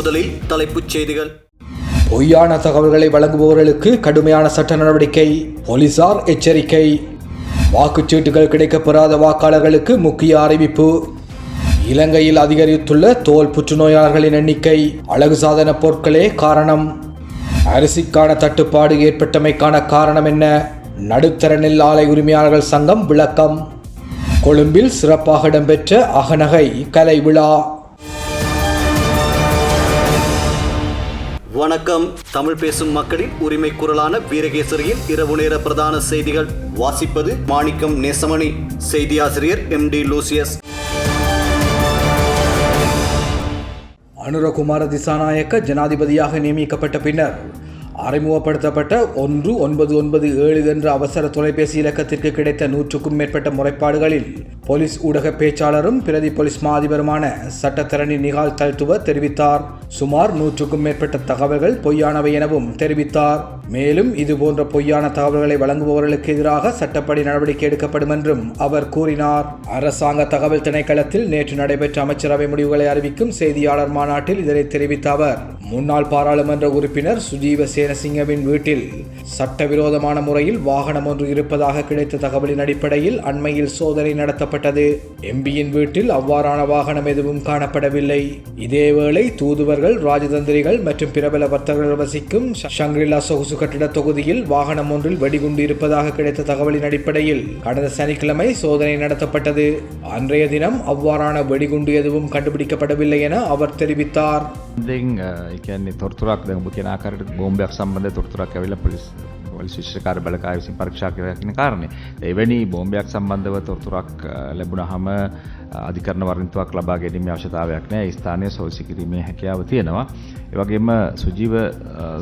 முதலில் தலைப்புச் செய்திகள். பொய்யான தகவல்களை வழங்குபவர்களுக்கு கடுமையான சட்ட நடவடிக்கை போலீசார் எச்சரிக்கை. வாக்குச்சீட்டுகள் கிடைக்கப்பெறாத வாக்காளர்களுக்கு முக்கிய அறிவிப்பு. இலங்கையில் அதிகரித்துள்ள தோல் புற்றுநோயாளர்களின் எண்ணிக்கை அழகு சாதன பொருட்களே காரணம். அரிசிக்கான தட்டுப்பாடு ஏற்பட்டமைக்கான காரணம் என்ன? நடுத்தர நெல் ஆலை உரிமையாளர்கள் சங்கம் விளக்கம். கொழும்பில் சிறப்பாக இடம்பெற்ற அகநகை கலை விழா. வணக்கம். தமிழ் பேசும் மக்களின் உரிமை குரலான வீரகேசரியின் இரவு நேர பிரதான செய்திகள். வாசிப்பது மாணிக்கம் Nesamani. செய்தியாசிரியர் M D Lucius. Anurakumara Dissanayake ஜனாதிபதியாக நியமிக்கப்பட்ட பின்னர் அறிமுகப்படுத்தப்பட்ட ஒன்று ஒன்பது ஒன்பது ஏழு என்ற அவசர தொலைபேசி இலக்கத்திற்கு கிடைத்த நூற்றுக்கும் மேற்பட்ட முறைப்பாடுகளில் போலீஸ் ஊடக பேச்சாளரும் பிரதி போலீஸ் மாதிபருமான சட்டத்தரணி நிகால் தல்துவ தெரிவித்தார். சுமார் நூற்றுக்கும் மேற்பட்ட தகவல்கள் பொய்யானவை எனவும் தெரிவித்தார். மேலும் இதுபோன்ற பொய்யான தகவல்களை வழங்குபவர்களுக்கு எதிராக சட்டப்படி நடவடிக்கை எடுக்கப்படும் என்றும் அவர் கூறினார். அரசாங்க தகவல் திணைக்களத்தில் நேற்று நடைபெற்ற அமைச்சரவை முடிவுகளை அறிவிக்கும் செய்தியாளர் மாநாட்டில் இதனை தெரிவித்த அவர் முன்னாள் பாராளுமன்ற உறுப்பினர் சுஜீவ சேனசிங்கவின் வீட்டில் சட்டவிரோதமான முறையில் வாகனம் ஒன்று இருப்பதாக கிடைத்த தகவலின் அடிப்படையில் அண்மையில் சோதனை நடத்தப்பட்டது. எம்பியின் வீட்டில் அவ்வாறான வாகனம் எதுவும் காணப்படவில்லை. இதேவேளை தூதுவர்கள் ராஜதந்திரிகள் மற்றும் பிரபல வர்த்தகர்கள் வசிக்கும் ஷங்கிரிலா சொகுசு கட்டிட தொகுதியில் வாகனம் ஒன்றில் வெடிகுண்டு இருப்பதாக கிடைத்த தகவலின் அடிப்படையில் கடந்த சனிக்கிழமை சோதனை நடத்தப்பட்டது. அன்றைய தினம் அவ்வாறான வெடிகுண்டு எதுவும் கண்டுபிடிக்கப்படவில்லை என அவர் தெரிவித்தார். වල ශිෂ්‍යකාර බලකාය විසින් පරීක්ෂා කරලා කියන කාරණේ. එවැනි බෝම්බයක් සම්බන්ධව තොරතුරක් ලැබුණාම අධිකරණ වරින්තුවක් ලබා ගැනීම අවශ්‍යතාවයක් නෑ. ඒ ස්ථානයේ සොල්සි කිරීමේ හැකියාව තියෙනවා. ඒ වගේම සුජීව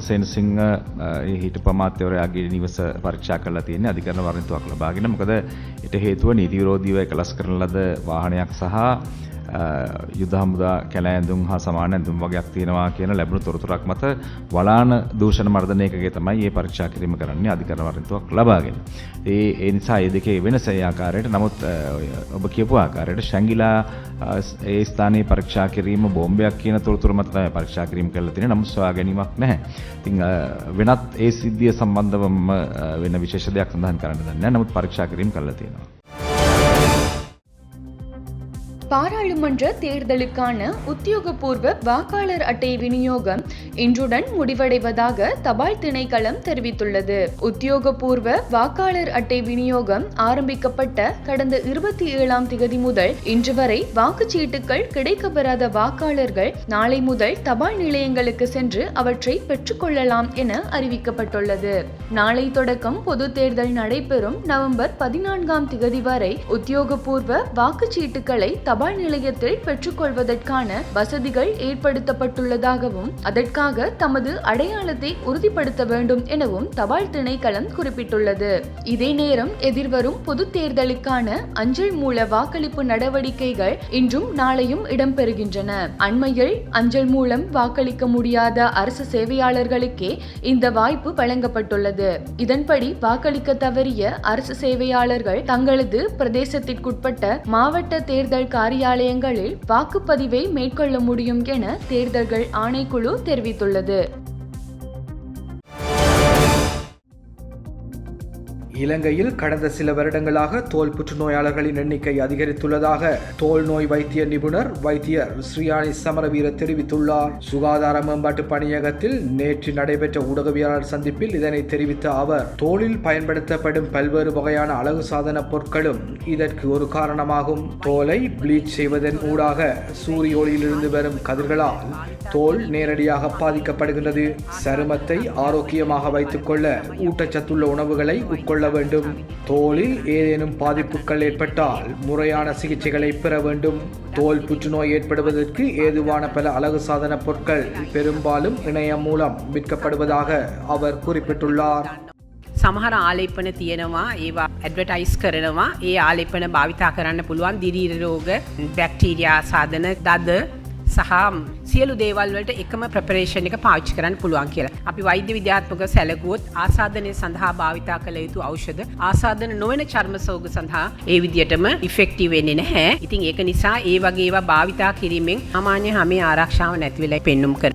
සෙන්සිංහ ඒ හිටපු අමාත්‍යවරයාගේ නිවස පරීක්ෂා කරලා තියෙන්නේ අධිකරණ වරින්තුවක් ලබාගෙන. මොකද ඊට හේතුව නීති විරෝධීව එකලස් කරන ලද වාහනයක් සහ යුද හමුදා කැල ඇඳුම් හා සමාන ඇඳුම් වගේක් තියෙනවා කියන ලැබුණු තොරතුරක් මත වලාන දූෂණ මර්ධනයකගේ තමයි ඒ පරීක්ෂා කිරීම කරන්නේ අධිකරණ වරින්තුවක් ලබාගෙන. ඒ ඒ නිසා ඒ දෙකේ වෙනස ඒ ආකාරයට නමුත් ඔබ කියපු ආකාරයට ශැංගිලා ඒ ස්ථානයේ පරීක්ෂා කිරීම බෝම්බයක් කියන තොරතුර මත තමයි පරීක්ෂා කිරීම කරලා තියෙන්නේ. නමුත් සොයා ගැනීමක් නැහැ. ඉතින් වෙනත් ඒ සිද්ධිය සම්බන්ධවම වෙන විශේෂ දෙයක් සඳහන් කරන්න දන්නේ නැහැ. නමුත් පරීක්ෂා කිරීම කරලා තියෙනවා. பாராளுமன்ற தேர்தலுக்கான உத்தியோகபூர்வ வாக்காளர் அட்டை விநியோகம் இன்றுடன் முடிவடைவதாக தபால் திணைக்களம் தெரிவித்துள்ளது. உத்தியோகபூர்வ வாக்காளர் அட்டை விநியோகம் ஆரம்பிக்கப்பட்ட கடந்த இருபத்தி ஏழாம் திகதி முதல் இன்று வரை வாக்குச்சீட்டுகள் கிடைக்கப்பெறாத வாக்காளர்கள் நாளை முதல் தபால் நிலையங்களுக்கு சென்று அவற்றை பெற்றுக்கொள்ளலாம் என அறிவிக்கப்பட்டுள்ளது. நாளை தொடக்கம் பொது தேர்தல் நடைபெறும் நவம்பர் பதினான்காம் திகதி வரை உத்தியோகபூர்வ வாக்குச்சீட்டுகளை தபால் தபால் நிலையத்தில் பெற்றுக்கொள்வதற்கான வசதிகள் ஏற்படுத்தப்பட்டுள்ளதாகவும் அதற்காக தமது அடையாளத்தை உறுதிப்படுத்த வேண்டும் எனவும் தபால் திணைக்களம் குறிப்பிட்டுள்ளது. இதே நேரம் எதிர்வரும் பொது தேர்தலுக்கான அஞ்சல் மூல வாக்களிப்பு நடவடிக்கைகள் இன்றும் நாளையும் இடம்பெறுகின்றன. அண்மையில் அஞ்சல் மூலம் வாக்களிக்க முடியாத அரசு சேவையாளர்களுக்கே இந்த வாய்ப்பு வழங்கப்பட்டுள்ளது. இதன்படி வாக்களிக்க தவறிய அரசு சேவையாளர்கள் தங்களது பிரதேசத்திற்குட்பட்ட மாவட்ட தேர்தல் காரியாலயங்களில் வாக்குப்பதிவை மேற்கொள்ள முடியும் என தேர்தல்கள் ஆணைக்குழு தெரிவித்துள்ளது. இலங்கையில் கடந்த சில வருடங்களாக தோல் புற்றுநோயாளர்களின் எண்ணிக்கை அதிகரித்துள்ளதாக தோல் நோய் வைத்திய நிபுணர் வைத்தியர் ஸ்ரீயானி சமரவீர தெரிவித்துள்ளார். சுகாதார மேம்பாட்டு பணியகத்தில் நேற்று நடைபெற்ற ஊடகவியலாளர் சந்திப்பில் இதனை தெரிவித்த அவர் தோலில் பயன்படுத்தப்படும் பல்வேறு வகையான அழகு சாதன பொருட்களும் இதற்கு ஒரு காரணமாகும். தோலை ப்ளீச் செய்வதன் ஊடாக சூரிய ஒளியிலிருந்து வரும் கதிர்களால் தோல் நேரடியாக பாதிக்கப்படுகின்றது. சருமத்தை ஆரோக்கியமாக வைத்துக்கொள்ள ஊட்டச்சத்துள்ள உணவுகளை உட்கொள்ள வேண்டும் தோலில் ஏதேனும் பாதிப்புகள் ஏற்பட்டால் முறையான சிகிச்சைகளை பெற வேண்டும் தோல் புற்றுநோய் ஏற்படுவதற்கு ஏதுவான பல அழகு சாதன பொருட்கள் பெரும்பாலும் இணையம் மூலம் விற்கப்படுவதாக அவர் குறிப்பிட்டுள்ளார் සමහර ආලේපන තියෙනවා ඒවා ඇඩවටයිස් කරනවා ඒ ආලේපන භාවිතා කරන්න පුළුවන් දිරීර රෝග බැක්ටීරයා සාධන දද සහ සියලු දේවල් වලට එකම ප්‍රපරේෂන් එක පාවිච්චි කරන්න පුළුවන් කියලා. අපි වෛද්‍ය විද්‍යාත්මක සැලකුවොත් ආසාදනය සඳහා භාවිතා කළ යුතු ඖෂධ ආසාදන නොවන චර්ම සෝග සඳහා ඒ විදියටම ඉෆෙක්ටිව් වෙන්නේ නැහැ. ඉතින් ඒක නිසා ඒ වගේ ඒවා භාවිතා කිරීමෙන් සාමාන්‍ය හැමේ ආරක්ෂාව නැති වෙලා පෙන්눔 කර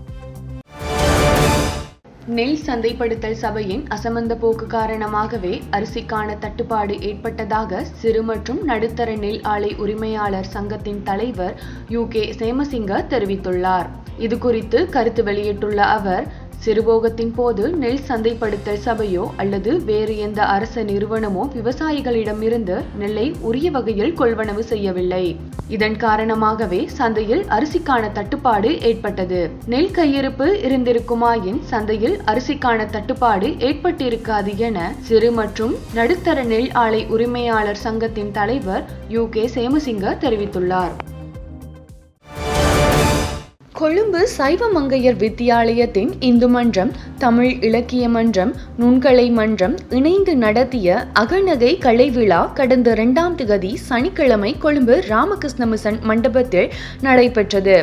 நெல் சந்தைப்படுத்தல் சபையின் அசமந்த போக்கு காரணமாகவே அரிசிக்கான தட்டுப்பாடு ஏற்பட்டதாக சிறு மற்றும் நடுத்தர நெல் ஆலை உரிமையாளர் சங்கத்தின் தலைவர் யூ கே சேமசிங்க தெரிவித்துள்ளார். இது குறித்து கருத்து வெளியிட்டுள்ள அவர் சிறுபோகத்தின் போது நெல் சந்தைப்படுத்தல் சபையோ அல்லது வேறு எந்த அரச நிறுவனமோ விவசாயிகளிடமிருந்து நெல்லை உரிய வகையில் கொள்வனவு செய்யவில்லை. இதன் காரணமாகவே சந்தையில் அரிசிக்கான தட்டுப்பாடு ஏற்பட்டது. நெல் கையிருப்பு இருந்திருக்குமாயின் சந்தையில் அரிசிக்கான தட்டுப்பாடு ஏற்பட்டிருக்காது என சிறு மற்றும் நடுத்தர நெல் ஆலை உரிமையாளர் சங்கத்தின் தலைவர் யூ கே சேமசிங்க தெரிவித்துள்ளார். கொழும்பு சைவ மங்கையர் வித்தியாலயத்தின் இந்து மன்றம் தமிழ் இலக்கிய மன்றம் நுண்கலை மன்றம் இணைந்து நடத்திய அகநகை கலை விழா கடந்த இரண்டாம் திகதி சனிக்கிழமை கொழும்பு ராமகிருஷ்ணமிசன் மண்டபத்தில் நடைபெற்றது.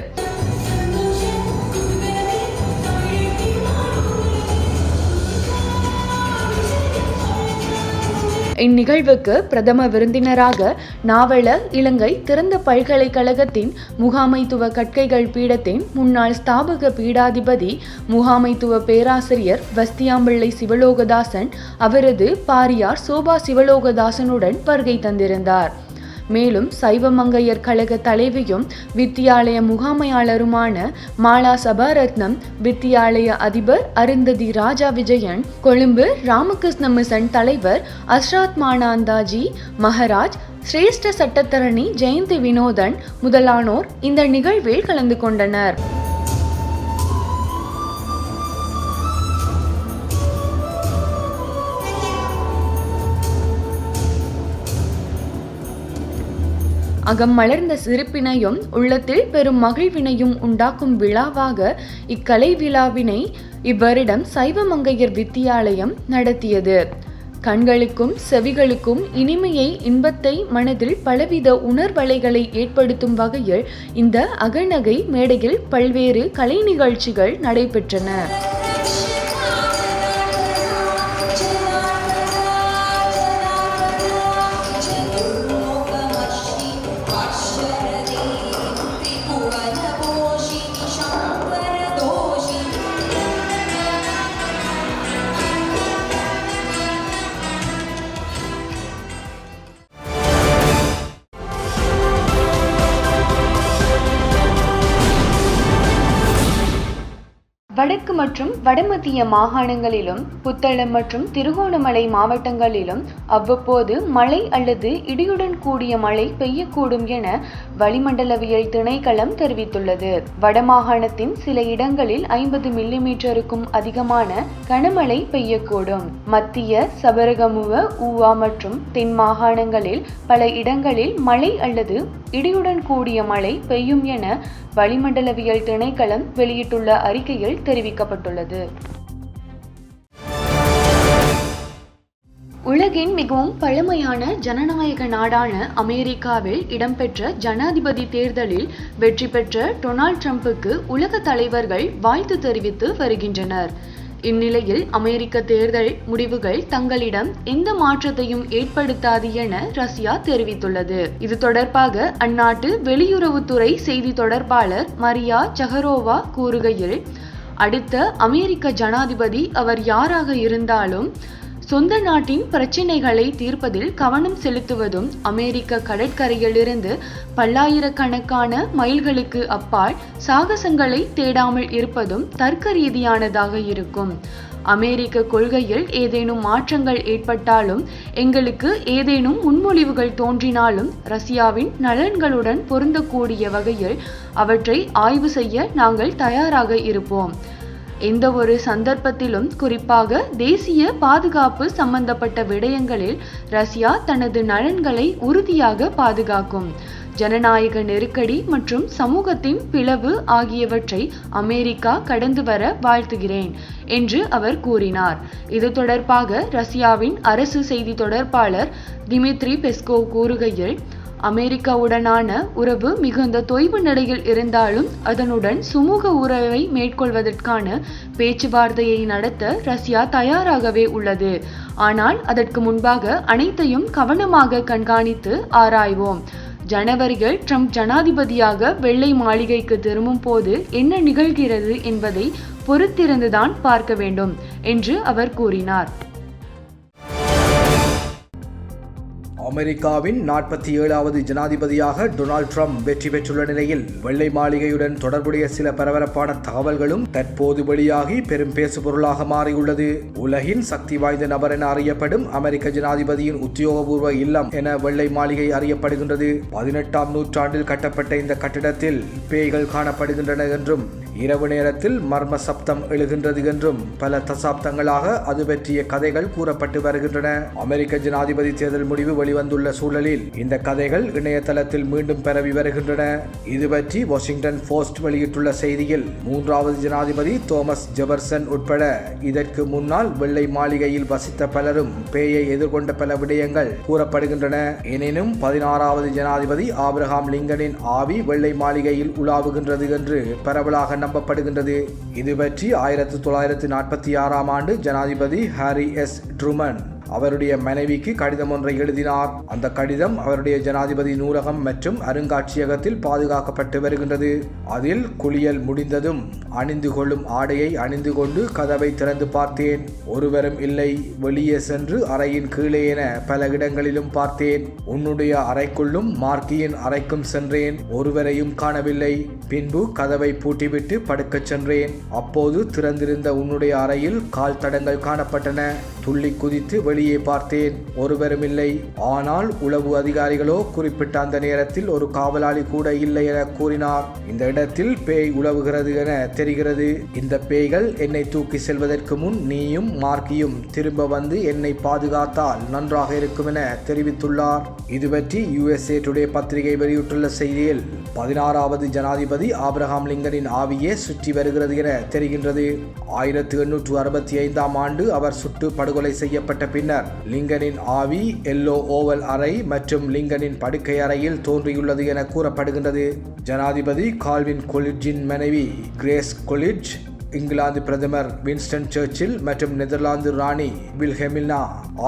இந்நிகழ்வுக்கு பிரதம விருந்தினராக நாவல இலங்கை திறந்த பல்கலைக்கழகத்தின் முகாமைத்துவ கற்கைகள் பீடத்தின் முன்னாள் ஸ்தாபக பீடாதிபதி முகாமைத்துவ பேராசிரியர் வஸ்தியாம்பிள்ளை சிவலோகதாசன் அவரது பாரியார் சோபா சிவலோகதாசனுடன் வருகை தந்திருந்தார். மேலும் சைவமங்கையர் கழக தலைவியும் வித்தியாலய முகாமையாளருமான மாலா சபாரத்னம் வித்தியாலய அதிபர் அருந்ததி ராஜா விஜயன் கொழும்பு ராமகிருஷ்ண மிஷன் தலைவர் அஸ்ராத் மானாந்தாஜி மகராஜ் சிரேஷ்ட சட்டத்தரணி ஜெயந்தி வினோதன் முதலானோர் இந்த நிகழ்வில் கலந்து கொண்டனர். அகம் மலர்ந்த சிரிப்பினையும் உள்ளத்தில் பெரும் மகிழ்வினையும் உண்டாக்கும் விழாவாக இக்கலை விழாவினை இவ்வருடம் சைவமங்கையர் வித்தியாலயம் நடத்தியது. கண்களுக்கும் செவிகளுக்கும் இனிமையை இன்பத்தை மனதில் பலவித உணர்வலைகளை ஏற்படுத்தும் வகையில் இந்த அகநகை மேடையில் பல்வேறு கலை நிகழ்ச்சிகள் நடைபெற்றன. மற்றும் வடமத்திய மாகாணங்களிலும் புத்தளம் மற்றும் திருகோணமலை மாவட்டங்களிலும் அவ்வப்போது மழை அல்லது இடியுடன் கூடிய மழை பெய்யக்கூடும் என வளிமண்டலவியல் திணைக்களம் தெரிவித்துள்ளது. வடமாகாணத்தின் சில இடங்களில் ஐம்பது மில்லிமீட்டருக்கும் அதிகமான கனமழை பெய்யக்கூடும். மத்திய சபரகமுவ ஊவா மற்றும் தென் மாகாணங்களில் பல இடங்களில் மழை அல்லது இடியுடன் கூடிய மழை பெய்யும் என வளிமண்டலவியல் திணைக்களம் வெளியிட்டுள்ள அறிக்கையில் தெரிவிக்கப்பட்டுள்ளது. உலகின் மிகவும் பழமையான ஜனநாயக நாடான அமெரிக்காவில் இடம்பெற்ற ஜனாதிபதி தேர்தலில் வெற்றி பெற்ற டொனால்ட் ட்ரம்புக்கு உலக தலைவர்கள் வாழ்த்து தெரிவித்து வருகின்றனர். இந்நிலையில் அமெரிக்க தேர்தல் முடிவுகள் தங்களிடம் எந்த மாற்றத்தையும் ஏற்படுத்தாது என ரஷ்யா தெரிவித்துள்ளது. இது தொடர்பாக அந்நாட்டு வெளியுறவுத்துறை செய்தி தொடர்பாளர் மரியா ஜஹரோவா கூறுகையில் அடுத்த அமெரிக்க ஜனாதிபதி அவர் யாராக இருந்தாலும் சொந்த நாட்டின் பிரச்சினைகளை தீர்ப்பதில் கவனம் செலுத்துவதும் அமெரிக்க கடற்கரையிலிருந்து பல்லாயிரக்கணக்கான மைல்களுக்கு அப்பால் சாகசங்களை தேடாமல் இருப்பதும் தர்க்க ரீதியானதாக இருக்கும். அமெரிக்க கொள்கையில் ஏதேனும் மாற்றங்கள் ஏற்பட்டாலும் எங்களுக்கு ஏதேனும் முன்மொழிவுகள் தோன்றினாலும் ரஷ்யாவின் நலன்களுடன் பொருந்தக்கூடிய வகையில் அவற்றை ஆய்வு செய்ய நாங்கள் தயாராக இருப்போம். எந்த ஒரு சந்தர்ப்பத்திலும் குறிப்பாக தேசிய பாதுகாப்பு சம்பந்தப்பட்ட விடயங்களில் ரஷ்யா தனது நலன்களை உறுதியாக பாதுகாக்கும். ஜனநாயக நெருக்கடி மற்றும் சமூகத்தின் பிளவு ஆகியவற்றை அமெரிக்கா கடந்து வர வாழ்த்துகிறேன் என்று அவர் கூறினார். இது தொடர்பாக ரஷ்யாவின் அரசு செய்தி தொடர்பாளர் திமித்ரி பெஸ்கோவ் கூறுகையில் அமெரிக்காவுடனான உறவு மிகுந்த தொய்வு நிலையில் இருந்தாலும் அதனுடன் சுமூக உறவை மேற்கொள்வதற்கான பேச்சுவார்த்தையை நடத்த ரஷ்யா தயாராகவே உள்ளது. ஆனால் அதற்கு முன்பாக அனைத்தையும் கவனமாக கண்காணித்து ஆராய்வோம். ஜனவரியில் ட்ரம்ப் ஜனாதிபதியாக வெள்ளை மாளிகைக்கு திரும்பும் போது என்ன நிகழ்கிறது என்பதை பொறுத்திருந்துதான் பார்க்க வேண்டும் என்று அவர் கூறினார். அமெரிக்காவின் நாற்பத்தி ஏழாவது ஜனாதிபதியாக டொனால்ட் ட்ரம்ப் வெற்றி பெற்றுள்ள நிலையில் வெள்ளை மாளிகையுடன் தொடர்புடைய சில பரபரப்பான தகவல்களும் தற்போது வெளியாகி பெரும் பேசுபொருளாக மாறியுள்ளது. உலகின் சக்தி வாய்ந்த நபர் என அறியப்படும் அமெரிக்க ஜனாதிபதியின் உத்தியோகபூர்வ இல்லம் என வெள்ளை மாளிகை அறியப்படுகின்றது. பதினெட்டாம் நூற்றாண்டில் கட்டப்பட்ட இந்த கட்டிடத்தில் பேய்கள் காணப்படுகின்றன என்றும் இரவு நேரத்தில் மர்ம சப்தம் எழுகின்றது என்றும் பல தசாப்தங்களாக அது பற்றிய கதைகள் கூறப்பட்டு வருகின்றன. அமெரிக்க ஜனாதிபதி தேர்தல் முடிவு வெளிவந்துள்ள சூழலில் இந்த கதைகள் இணையதளத்தில் மீண்டும் பரவி வருகின்றன. இது பற்றி வாஷிங்டன் போஸ்ட் வெளியிட்டுள்ள செய்தியில் மூன்றாவது ஜனாதிபதி தோமஸ் ஜெபர்சன் உட்பட இதற்கு முன்னால் வெள்ளை மாளிகையில் வசித்த பலரும் பேயை எதிர்கொண்ட பல விடயங்கள் கூறப்படுகின்றன. எனினும் பதினாறாவது ஜனாதிபதி ஆப்ரஹாம் லிங்கனின் ஆவி வெள்ளை மாளிகையில் உலாவுகின்றது என்று பரவலாக நம்பப்படுகின்றது இது பற்றி ஆயிரத்தி தொள்ளாயிரத்தி நாற்பத்தி ஆறாம் ஆண்டு ஜனாதிபதி ஹாரி எஸ் ட்ருமன் அவருடைய மனைவிக்கு கடிதம் ஒன்றை எழுதினார். அந்த கடிதம் அவருடைய ஜனாதிபதி நூலகம் மற்றும் அருங்காட்சியகத்தில் பாதுகாக்கப்பட்டு வருகின்றது. அதில் குளியல் முடிந்ததும் அணிந்து கொள்ளும் ஆடையை அணிந்து கொண்டு கதவை திறந்து பார்த்தேன். ஒருவரும் இல்லை வெளியே சென்று அறையின் கீழே என பல இடங்களிலும் பார்த்தேன். உன்னுடைய அறைக்குள்ளும் மார்க்கியின் அறைக்கும் சென்றேன். ஒருவரையும் காணவில்லை. பின்பு கதவை பூட்டிவிட்டு படுக்கச் சென்றேன். அப்போது திறந்திருந்த உன்னுடைய அறையில் கால் தடங்கள் காணப்பட்டன. துள்ளி குதித்து வெளியே பார்த்தேன். ஒருவரும் இல்லை ஆனால் உளவு அதிகாரிகளோ குறிப்பிட்ட அந்த நேரத்தில் ஒரு காவலாளி கூட இல்லை என கூறினார். இந்த இடத்தில் பேய் உழவுகிறது என தெரிகிறது. இந்த பேய்கள் என்னை தூக்கி செல்வதற்கு முன் நீயும் மார்க்கியும் திரும்ப வந்து என்னை பாதுகாத்தால் நன்றாக இருக்கும் என தெரிவித்துள்ளார். இது பற்றி யுஎஸ்ஏ டுடே பத்திரிகை வெளியிட்டுள்ள செய்தியில் பதினாறாவது ஜனாதிபதி ஆபிரகாம் லிங்கனின் ஆவியே சுற்றி வருகிறது என தெரிகின்றது. ஆயிரத்தி எண்ணூற்று அறுபத்தி ஐந்தாம் ஆண்டு அவர் சுட்டு படுகொலை செய்யப்பட்ட பின்னர் லிங்கனின் ஆவி எல்லோ ஓவல் அறை மற்றும் லிங்கனின் படுக்கை அறையில் தோன்றியுள்ளது என கூறப்படுகின்றது. ஜனாதிபதி கால்வின் கொலிட்ஜின் மனைவி கிரேஸ் கொலிட்ஜ் இங்கிலாந்து பிரதமர் வின்ஸ்டன் சர்ச்சில் மற்றும் நெதர்லாந்து ராணி வில்ஹெமில்னா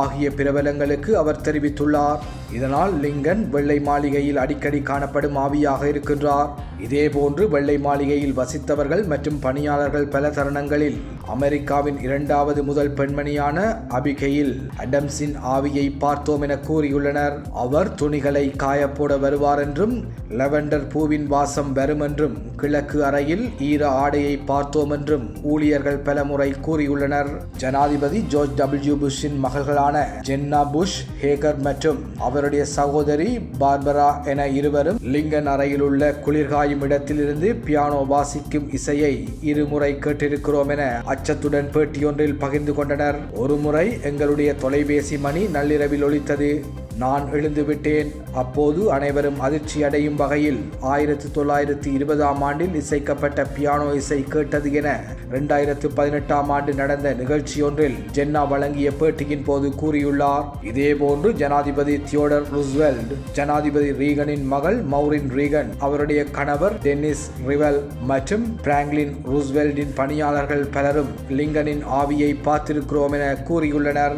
ஆகிய பிரபலங்களுக்கு அவர் தெரிவித்துள்ளார். இதனால் லிங்கன் வெள்ளை மாளிகையில் அடிக்கடி காணப்படும் ஆவியாக இருக்கின்றார். இதேபோன்று வெள்ளை மாளிகையில் வசித்தவர்கள் மற்றும் பணியாளர்கள் பல தருணங்களில் அமெரிக்காவின் இரண்டாவது முதல் பெண்மணியான அபிகையில் அடம்ஸின் ஆவியை பார்த்தோம் என கூறியுள்ளனர். அவர் துணிகளை காயப்போட வருவார் என்றும் லெவண்டர் பூவின் வாசம் வரும் என்றும் கிழக்கு அறையில் ஈர ஆடையை பார்த்தோம் என்றும் ஊழியர்கள் பல முறை கூறியுள்ளனர். ஜனாதிபதி ஜோர்ஜ் டபிள்யூ புஷ்ஷின் மகள்களான ஜென்னா புஷ் ஹேகர் மற்றும் அவருடைய சகோதரி பார்பரா என இருவரும் லிங்கன் அறையில் உள்ள குளிர்காயும் இடத்திலிருந்து பியானோ வாசிக்கும் இசையை இருமுறை கேட்டிருக்கிறோம் என அச்சத்துடன் பேட்டியொன்றில் பகிர்ந்து கொண்டனர். ஒருமுறை எங்களுடைய தொலைபேசி மணி நள்ளிரவில் ஒழித்தது நான் எழுந்துவிட்டேன் அப்போது அனைவரும் அதிர்ச்சி அடையும் வகையில் ஆயிரத்தி தொள்ளாயிரத்தி இருபதாம் ஆண்டில் இசைக்கப்பட்ட பியானோ இசை கேட்டது என இரண்டாயிரத்து பதினெட்டாம் ஆண்டு நடந்த நிகழ்ச்சியொன்றில் ஜென்னா வழங்கிய பேட்டியின் போது கூறியுள்ளார். இதேபோன்று ஜனாதிபதி தியோடர் ருஸ்வெல்ட் ஜனாதிபதி ரீகனின் மகள் மௌரின் ரீகன் அவருடைய கணவர் டென்னிஸ் ரிவல் மற்றும் பிராங்க்லின் ரூஸ்வெல்டின் பணியாளர்கள் பலரும் லிங்கனின் ஆவியை பார்த்திருக்கிறோம் என கூறியுள்ளனர்.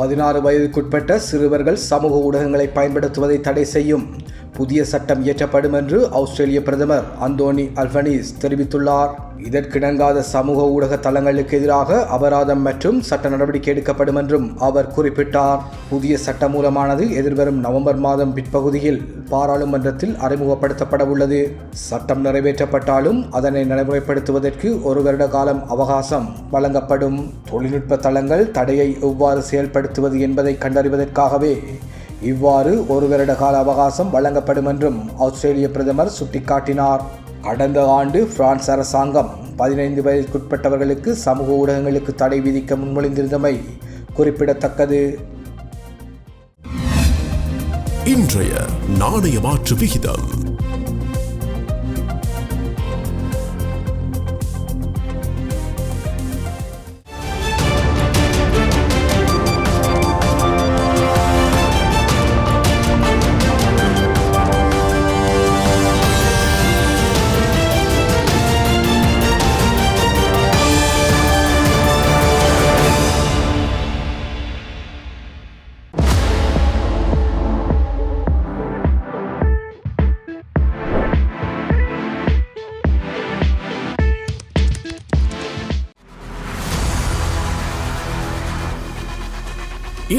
பதினாறு வயதுக்குட்பட்ட சிறுவர்கள் சமூக ஊடகங்களை பயன்படுத்துவதை தடை செய்யும். புதிய சட்டம் இயற்றப்படும் என்று ஆஸ்திரேலிய பிரதமர் அந்தோனி அல்பனீஸ் தெரிவித்துள்ளார். இதற்கிணங்காத சமூக ஊடக தளங்களுக்கு எதிராக அபராதம் மற்றும் சட்ட நடவடிக்கை எடுக்கப்படும் என்றும் அவர் குறிப்பிட்டார். புதிய சட்ட மூலமானது எதிர்வரும் நவம்பர் மாதம் பிற்பகுதியில் பாராளுமன்றத்தில் அறிமுகப்படுத்தப்பட உள்ளது. சட்டம் நிறைவேற்றப்பட்டாலும் அதனை நடைமுறைப்படுத்துவதற்கு ஒரு வருட காலம் அவகாசம் வழங்கப்படும். தொழில்நுட்ப தளங்கள் தடையை எவ்வாறு செயல்படுத்துவது என்பதை கண்டறிவதற்காகவே இவ்வாறு ஒரு வருட கால அவகாசம் வழங்கப்படும் என்றும் ஆஸ்திரேலிய பிரதமர் சுட்டிக்காட்டினார். கடந்த ஆண்டு பிரான்ஸ் அரசாங்கம் பதினைந்து வயதுக்குட்பட்டவர்களுக்கு சமூக ஊடகங்களுக்கு தடை விதிக்க முன்மொழிந்திருந்தமை குறிப்பிடத்தக்கது. இன்றைய நாணய மாற்று விகிதம்